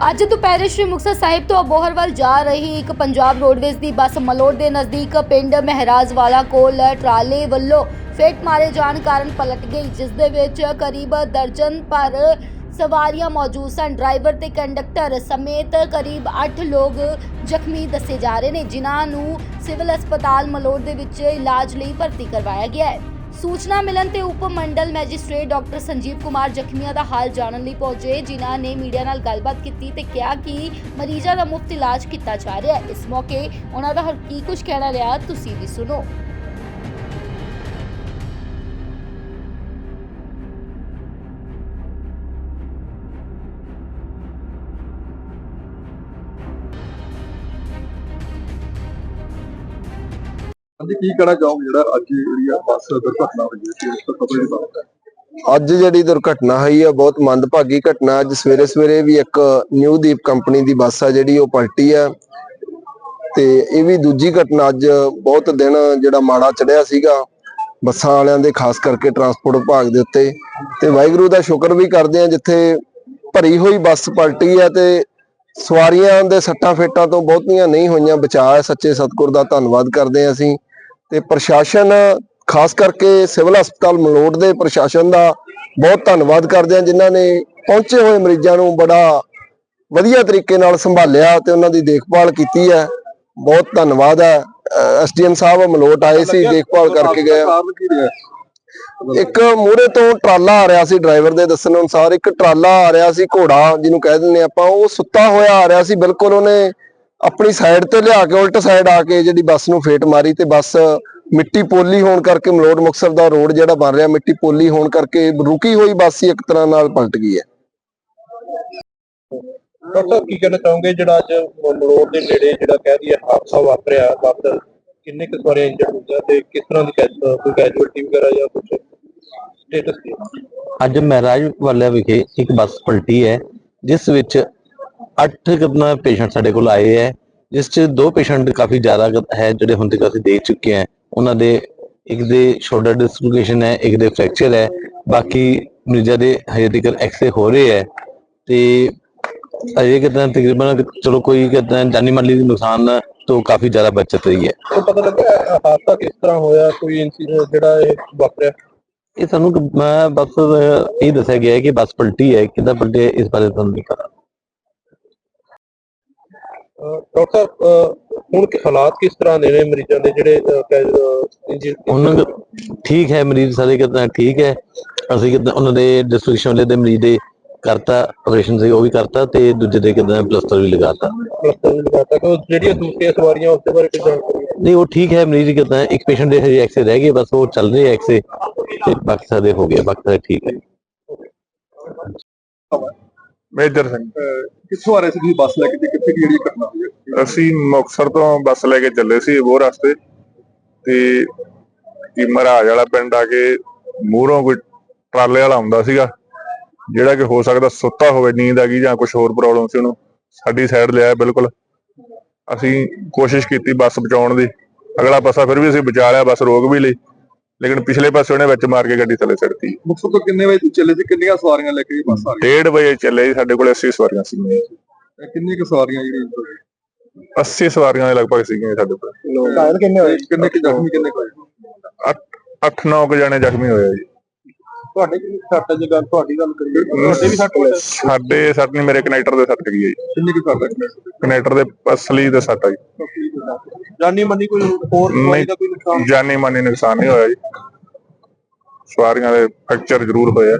ਅੱਜ ਦੁਪਹਿਰੇ ਸ਼੍ਰੀ ਮੁਕਤਸਰ ਸਾਹਿਬ ਤੋਂ ਅਬੋਹਰ ਵੱਲ ਜਾ ਰਹੀ ਇੱਕ ਪੰਜਾਬ ਰੋਡਵੇਜ਼ ਦੀ ਬੱਸ ਮਲੋੜ ਦੇ ਨਜ਼ਦੀਕ ਪਿੰਡ ਮਹਿਰਾਜਵਾਲਾ ਕੋਲ ਟਰਾਲੇ ਵੱਲੋਂ ਫੇਟ ਮਾਰੇ ਜਾਣ ਕਾਰਨ ਪਲਟ ਗਈ, ਜਿਸ ਦੇ ਵਿੱਚ ਕਰੀਬ ਦਰਜਨ ਪਰ ਸਵਾਰੀਆਂ ਮੌਜੂਦ ਸਨ। ਡਰਾਈਵਰ ਤੇ ਕੰਡਕਟਰ ਸਮੇਤ ਕਰੀਬ 8 ਲੋਕ ਜ਼ਖਮੀ ਦੱਸੇ ਜਾ ਰਹੇ ਨੇ, ਜਿਨ੍ਹਾਂ ਨੂੰ ਸਿਵਲ ਹਸਪਤਾਲ ਮਲੋੜ ਦੇ ਵਿੱਚ ਇਲਾਜ ਲਈ ਭਰਤੀ ਕਰਵਾਇਆ ਗਿਆ ਹੈ। ਸੂਚਨਾ ਮਿਲਣ ਤੇ ਉਪ ਮੰਡਲ ਮੈਜਿਸਟ੍ਰੇਟ ਡਾਕਟਰ ਸੰਜੀਵ ਕੁਮਾਰ ਜ਼ਖਮੀਆਂ ਦਾ ਹਾਲ ਜਾਣਨ ਲਈ ਪਹੁੰਚੇ, ਜਿਨ੍ਹਾਂ ਨੇ ਮੀਡੀਆ ਨਾਲ ਗੱਲਬਾਤ ਕੀਤੀ ਤੇ ਕਿਹਾ ਕਿ ਮਰੀਜ਼ਾਂ ਦਾ ਮੁਫਤ ਇਲਾਜ ਕੀਤਾ ਜਾ ਰਿਹਾ ਹੈ। ਇਸ ਮੌਕੇ ਉਹਨਾਂ ਦਾ ਕੀ ਕੁਝ ਕਹਿਣਾ ਰਿਹਾ, ਤੁਸੀਂ ਵੀ ਸੁਣੋ। ਹਾਂਜੀ, ਕੀ ਕਹਿਣਾ ਚਾਹੋਗੇ ਜਿਹੜਾ ਅੱਜ ਜਿਹੜੀ ਆ ਬੱਸ ਦੁਰਘਟਨਾ ਹੋਈ ਹੈ? ਕਿ ਉਸ ਤੋਂ ਖਬਰ ਨਹੀਂ ਪਤਾ ਅੱਜ ਜਿਹੜੀ ਦੁਰਘਟਨਾ ਹੋਈ ਹੈ ਬਹੁਤ ਮੰਦਭਾਗੀ ਘਟਨਾ। ਅੱਜ ਸਵੇਰੇ ਸਵੇਰੇ ਵੀ ਇੱਕ ਨਿਊ ਦੀਪ ਕੰਪਨੀ ਦੀ ਬੱਸ ਆ ਜਿਹੜੀ, ਉਹ ਪਲਟੀ ਹੈ ਤੇ ਇਹ ਵੀ ਦੂਜੀ ਘਟਨਾ ਅੱਜ ਬਹੁਤ ਦਿਨ ਜਿਹੜਾ ਮਾੜਾ ਚੜਿਆ ਸੀਗਾ, ਬੱਸਾਂ ਵਾਲਿਆਂ ਦੇ, ਖਾਸ ਕਰਕੇ ਟਰਾਂਸਪੋਰਟ ਵਿਭਾਗ ਦੇ ਉੱਤੇ। ਤੇ ਵਾਹਿਗੁਰੂ ਦਾ ਸ਼ੁਕਰ ਵੀ ਕਰਦੇ ਆ, ਜਿੱਥੇ ਭਰੀ ਹੋਈ ਬੱਸ ਪਲਟੀ ਹੈ ਤੇ ਸਵਾਰੀਆਂ ਦੇ ਸੱਟਾਂ ਫੇਟਾਂ ਤੋਂ ਬਹੁਤੀਆਂ ਨਹੀਂ ਹੋਈਆਂ, ਬਚਾਅ ਸੱਚੇ ਸਤਿਗੁਰ ਦਾ। ਧੰਨਵਾਦ ਕਰਦੇ ਹਾਂ ਅਸੀਂ। ਤੇ ਪ੍ਰਸ਼ਾਸਨ ਖਾਸ ਕਰਕੇ ਸਿਵਲ ਹਸਪਤਾਲ ਮਲੋਟ ਦੇ ਪ੍ਰਸ਼ਾਸਨ ਦਾ ਬਹੁਤ ਧੰਨਵਾਦ ਕਰਦੇ ਹਾਂ ਜਿਨ੍ਹਾਂ ਨੇ ਪਹੁੰਚੇ ਹੋਏ ਮਰੀਜ਼ਾਂ ਨੂੰ ਬੜਾ ਵਧੀਆ ਤਰੀਕੇ ਨਾਲ ਸੰਭਾਲਿਆ ਤੇ ਉਹਨਾਂ ਦੀ ਦੇਖਭਾਲ ਕੀਤੀ ਹੈ। ਬਹੁਤ ਧੰਨਵਾਦ ਹੈ। ਐਸਡੀਐਮ ਸਾਹਿਬ ਮਲੋਟ ਆਏ ਸੀ ਦੇਖਭਾਲ ਕਰਕੇ ਗਏ ਇੱਕ ਮੂਹਰੇ ਤੋਂ ਟਰਾਲਾ ਆ ਰਿਹਾ ਸੀ ਡਰਾਈਵਰ ਦੇ ਦੱਸਣ ਅਨੁਸਾਰ। ਇੱਕ ਟਰਾਲਾ ਆ ਰਿਹਾ ਸੀ ਘੋੜਾ ਜਿਹਨੂੰ ਕਹਿ ਦਿੰਦੇ ਆਪਾਂ ਉਹ ਸੁੱਤਾ ਹੋਇਆ ਆ ਰਿਹਾ ਸੀ। ਬਿਲਕੁਲ ਉਹਨੇ ਆਪਣੀ ਸਾਈਡ ਤੇ ਲਿਆ ਕੇ ਉਲਟ ਸਾਈਡ ਆ ਕੇ ਜਿਹੜੀ ਬੱਸ ਨੂੰ ਫੇਟ ਮਾਰੀ ਤੇ ਬੱਸ ਮਿੱਟੀ ਪੋਲੀ ਹੋਣ ਕਰਕੇ ਮਲੋੜ ਮੁਕਤਸਰ ਦਾ ਰੋਡ ਜਿਹੜਾ ਬਣ ਰਿਹਾ ਮਿੱਟੀ ਪੋਲੀ ਹੋਣ ਕਰਕੇ ਰੁਕੀ ਹੋਈ ਬੱਸ ਹੀ ਇੱਕ ਤਰ੍ਹਾਂ ਨਾਲ ਪਲਟ ਗਈ ਹੈ ਡਾਕਟਰ ਕੀ ਕਹਿਣਾ ਚਾਹੋਗੇ ਜਿਹੜਾ ਅੱਜ ਮਲੋੜ ਦੇ ਨੇੜੇ ਜਿਹੜਾ ਕਹਿ ਦਈਏ ਹਾਦਸਾ ਵਾਪਰਿਆ ਬੱਸ ਕਿੰਨੇ ਕੁ ਸਵਾਰੀਆਂ ਇੰਜਰਡ ਹੋਈਆਂ ਤੇ ਕਿਸ ਤਰ੍ਹਾਂ ਦੀ ਕੋਈ ਕੈਜੁਅਲਟੀ ਵਗੈਰਾ ਜਾਂ ਕੁਝ ਸਟੇਟਸ ਕੀ? ਅੱਜ ਮਹਿਰਾਜ ਵਾਲਿਆ ਵਿਖੇ ਇੱਕ ਬੱਸ ਪਲਟੀ ਹੈ ਜਿਸ ਵਿੱਚ 8 ਕਿਤਨਾ ਪੇਸ਼ੈਂਟ ਸਾਡੇ ਕੋਲ ਆਏ ਹੈ ਜਿਸ ਚ ਦੋ ਪੇਸ਼ੈਂਟ ਕਾਫੀ ਜ਼ਿਆਦਾ ਹੈ ਜਿਹੜੇ ਹੁਣ ਤੱਕ ਅਸੀਂ ਦੇਖ ਚੁੱਕੇ ਹਾਂ। ਉਹਨਾਂ ਦੇ ਇੱਕ ਦੇ ਸ਼ੋਲਡਰ ਡਿਸਲੋਕੇਸ਼ਨ ਹੈ ਇੱਕ ਦੇ ਫ੍ਰੈਕਚਰ ਹੈ ਬਾਕੀ ਮਰੀਜ਼ਾਂ ਦੇ ਹਜੇ ਤੱਕ ਐਕਸਰੇ ਹੋ ਰਹੇ ਹੈ ਤੇ ਅਜੇ ਕਿਤਨਾ ਤਕਰੀਬਨ ਚਲੋ ਕੋਈ ਕਿਤਨਾ ਜਾਨੀ ਮਾਲੀ ਦੇ ਨੁਕਸਾਨ ਤੋਂ ਕਾਫੀ ਜ਼ਿਆਦਾ ਬਚਤ ਰਹੀ ਹੈ। ਕੋਈ ਪਤਾ ਲੱਗਾ ਹਾਦਸਾ ਕਿਸ ਤਰ੍ਹਾਂ ਹੋਇਆ ਕੋਈ ਇਨਸੀਡੈਂਟ ਜਿਹੜਾ ਇਹ ਵਾਪਰਿਆ? ਇਹ ਸਾਨੂੰ ਬਸ ਇਹ ਦੱਸਿਆ ਗਿਆ ਹੈ ਕਿ ਬੱਸ ਪਲਟੀ ਹੈ ਕਿੱਦਾਂ ਪਲਟੀ ਹੈ ਇਸ ਬਾਰੇ ਤੁਹਾਨੂੰ ਨਹੀਂ ਪਤਾ। ਡਾਕਟਰ ਹੁਣ ਕਿ ਹਾਲਾਤ ਕਿਸ ਤਰ੍ਹਾਂ ਦੇ ਨੇ ਮਰੀਜ਼ਾਂ ਦੇ ਜਿਹੜੇ ਉਹਨਾਂ ਦਾ ਠੀਕ ਹੈ ਮਰੀਜ਼ ਸਾਰੇ ਕਿਤੇ ਠੀਕ ਹੈ। ਅਸੀਂ ਕਿਤੇ ਉਹਨਾਂ ਦੇ ਡਿਸਟ੍ਰਿਕਸ਼ਨ ਵਾਲੇ ਦੇ ਮਰੀਜ਼ ਦੇ ਕਰਤਾ ਆਪਰੇਸ਼ਨ ਸੀ ਉਹ ਵੀ ਕਰਤਾ ਤੇ ਦੂਜੇ ਦੇ ਕਿਤੇ ਪਲਸਟਰ ਵੀ ਲਗਾਤਾ। ਪਲਸਤਰ ਵੀ ਲਗਾਤਾ ਕਿ ਉਹ ਜਿਹੜੀਆਂ ਦੂਸਰੀਆਂ ਸਵਾਰੀਆਂ ਉਸ ਦੇ ਬਾਰੇ ਹੈ? ਨਹੀਂ ਉਹ ਠੀਕ ਹੈ ਮਰੀਜ਼ ਕਿਤੇ ਇੱਕ ਪੇਸ਼ੈਂਟ ਦੇ ਹਜੇ ਐਕਸੇ ਰਹਿ ਗਏ ਬਸ ਉਹ ਚੱਲ ਰਹੇ ਐਕਸੇ ਤੇ ਬਾਕੀ ਸਾਰੇ ਹੋ ਗਏ ਬਾਕੀ ਸਾਰੇ ਠੀਕ ਹੈ। ਮੇਜਰ ਸਿੰਘ। ਕਿੱਥੋਂ ਆ ਰਹੇ ਸੀ ਤੁਸੀਂ ਬੱਸ ਲੈ ਕੇ ਤੇ ਕਿੱਥੇ ਦੀ ਜਿਹੜੀ ਘਟਨਾ ਹੋਈ ਹੈ? ਅਸੀਂ ਮੁਕਤਸਰ ਤੋਂ ਬੱਸ ਲੈ ਕੇ ਚੱਲੇ ਸੀ ਉਹ ਰਸਤੇ ਤੇ ਕੀ ਮਹਾਰਾਜ ਵਾਲਾ ਪਿੰਡ ਆ ਕੇ ਮੂਹਰੋਂ ਕੋਈ ਟਰਾਲੇ ਵਾਲਾ ਆਉਂਦਾ ਸੀਗਾ ਜਿਹੜਾ ਕਿ ਹੋ ਸਕਦਾ ਸੁੱਤਾ ਹੋਵੇ ਨੀਂਦ ਆ ਗਈ ਜਾਂ ਕੁਝ ਹੋਰ ਪ੍ਰੋਬਲਮ ਸੀ ਉਹਨੂੰ ਸਾਡੀ ਸਾਈਡ ਲਿਆ ਬਿਲਕੁਲ। ਅਸੀਂ ਕੋਸ਼ਿਸ਼ ਕੀਤੀ ਬੱਸ ਬਚਾਉਣ ਦੀ ਅਗਲਾ ਪਾਸਾ ਫਿਰ ਵੀ ਅਸੀਂ ਬਚਾ ਲਿਆ ਬੱਸ ਰੋਕ ਵੀ ਲਈ। ਲੇਕਿਨ ਪਿਛਲੇ ਪਾਸੇ ਉਹਨੇ ਵਿੱਚ ਮਾਰ ਕੇ ਗੱਡੀ ਥੱਲੇ ਸਿੱਟਤੀ। ਮੁਕਤਸਰ ਤੋਂ ਕਿੰਨੇ ਵਜੇ ਤੁਸੀਂ ਚੱਲੇ ਸੀ? ਕਿੰਨੀਆਂ ਸਵਾਰੀਆਂ ਲੈ ਕੇ ਬੱਸ ਆ ਰਹੀ 1:30 ਵਜੇ ਚੱਲੇ ਸੀ, ਸਾਡੇ ਕੋਲ 80 ਸਵਾਰੀਆਂ ਹੈ ਕਿੰਨੀਆਂ ਕੁ ਸਵਾਰੀਆਂ ਜਿਹੜੀਆਂ 80 ਸਵਾਰੀਆਂ ਦੇ ਲਗਭਗ ਸੀਗੀਆਂ ਸਾਡੇ ਕੋਲ। ਘਾਇਲ ਕਿੰਨੇ ਹੋਏ? ਕਿੰਨੇ ਕੁ ਜ਼ਖਮੀ ਕਿੰਨੇ ਹੋਏ? 8-9 ਕੁ ਜਣੇ ਜ਼ਖਮੀ ਹੋਏ ਜੀ। ਤੁਹਾਡੇ ਕਿੰਨੀ ਸੱਟ ਜੇ ਗੱਲ ਤੁਹਾਡੀ ਗੱਲ ਕਰੀਏ ਤੁਹਾਡੇ ਵੀ ਸੱਟ ਹੋਈ ਸਾਡੇ ਸੱਟ ਨਹੀਂ ਮੇਰੇ ਕਨੈਕਟਰ ਦੇ ਸੱਟ ਗਈ ਹੈ ਜੀ। ਕਿੰਨੀ ਕੁ ਸੱਟ ਹੈ ਕਨੈਕਟਰ ਦੇ ਅਸਲੀ ਦੇ ਸੱਟ ਆ ਜੀ। ਜਾਨੀ ਮੰਨੀ ਕੋਈ ਹੋਰ ਨਹੀਂ। ਦਾ ਕੋਈ ਜਾਨੀ ਮਾਨੀ ਨੁਕਸਾਨ ਨਹੀਂ ਹੋਇਆ ਜੀ। ਸਵਾਰੀਆਂ ਦੇ ਫ੍ਰੈਕਚਰ ਜ਼ਰੂਰ ਹੋਇਆ